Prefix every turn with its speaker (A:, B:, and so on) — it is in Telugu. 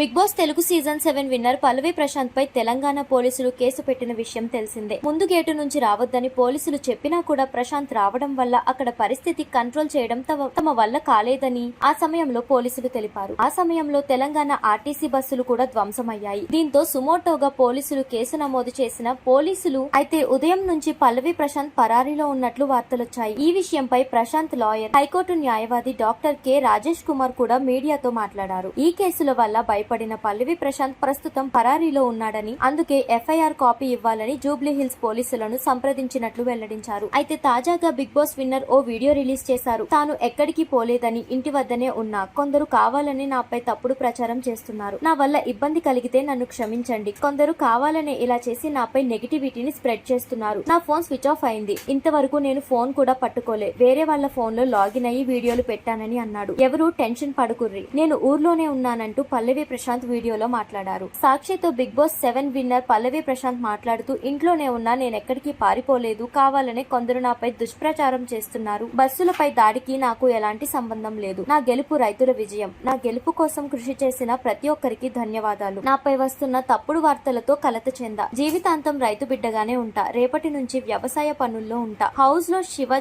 A: Big Boss Telugu season seven winner Pallavi Prashanth పై తెలంగాణ పోలీసులు కేసు పెట్టిన విషయం తెలిసిందే. ముందు గేటు నుంచి రావద్దని పోలీసులు చెప్పినా కూడా ప్రశాంత్ రావడం వల్ల అక్కడ పరిస్థితి కంట్రోల్ చేయడం తమ తమ వల్ల కాలేదని ఆ సమయంలో పోలీసులు తెలిపారు. ఆ సమయంలో తెలంగాణ ఆర్టీసీ బస్సులు కూడా ధ్వంసమయ్యాయి. దీంతో సుమోటోగా పోలీసులు కేసు నమోదు చేసిన పోలీసులు అయితే ఉదయం నుంచి పల్లవి ప్రశాంత్ పరారీలో ఉన్నట్లు వార్తలొచ్చాయి. ఈ విషయంపై ప్రశాంత్ లాయర్ హైకోర్టు న్యాయవాది డాక్టర్ కె రాజేష్ కుమార్ కూడా మీడియాతో మాట్లాడారు. ఈ కేసుల వల్ల గాయపడిన పల్లవి ప్రశాంత్ ప్రస్తుతం పరారీలో ఉన్నాడని అందుకే ఎఫ్ఐఆర్ కాపీ ఇవ్వాలని జూబ్లీ హిల్స్ పోలీసులను సంప్రదించినట్లు వెల్లడించారు. అయితే తాజాగా బిగ్ బాస్ విన్నర్ ఓ వీడియో రిలీజ్ చేశారు. తాను ఎక్కడికి పోలేదని ఇంటి వద్దనే ఉన్నా కొందరు కావాలని నాపై తప్పుడు ప్రచారం చేస్తున్నారు. నా వల్ల ఇబ్బంది కలిగితే నన్ను క్షమించండి. కొందరు కావాలనే ఇలా చేసి నాపై నెగిటివిటీని స్ప్రెడ్ చేస్తున్నారు. నా ఫోన్ స్విచ్ ఆఫ్ అయింది. ఇంతవరకు నేను ఫోన్ కూడా పట్టుకోలే. వేరే వాళ్ళ ఫోన్లో లాగిన్ అయ్యి వీడియోలు పెట్టానని అన్నాడు. ఎవరు టెన్షన్ పడుకుర్రి. నేను ఊర్లోనే ఉన్నానంటూ పల్లవి ప్రశాంత్ వీడియోలో మాట్లాడారు. సాక్షితో Big Boss seven winner Pallavi Prashanth మాట్లాడుతూ ఇంట్లోనే ఉన్నా నేను ఎక్కడికి పారిపోలేదు. కావాలనే కొందరు నాపై దుష్ప్రచారం చేస్తున్నారు. బస్సులపై దాడికి నాకు ఎలాంటి సంబంధం లేదు. నా గెలుపు రైతుల విజయం. నా గెలుపు కోసం కృషి చేసిన ప్రతి ఒక్కరికి ధన్యవాదాలు. నాపై వస్తున్న తప్పుడు వార్తలతో కలత చెంద. జీవితాంతం రైతు బిడ్డగానే ఉంటా. రేపటి నుంచి వ్యవసాయ పనుల్లో ఉంటా. హౌస్లో శివ